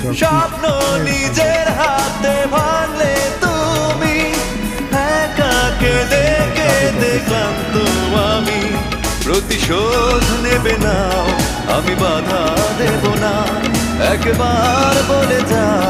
স্বপ্ন নিজের হাতে ভাঙলে তুমি একাকে দেখে দেখলাম তো আমি। প্রতিশোধ নেবে না আমি বাধা দেব না। একবার বলে যাও।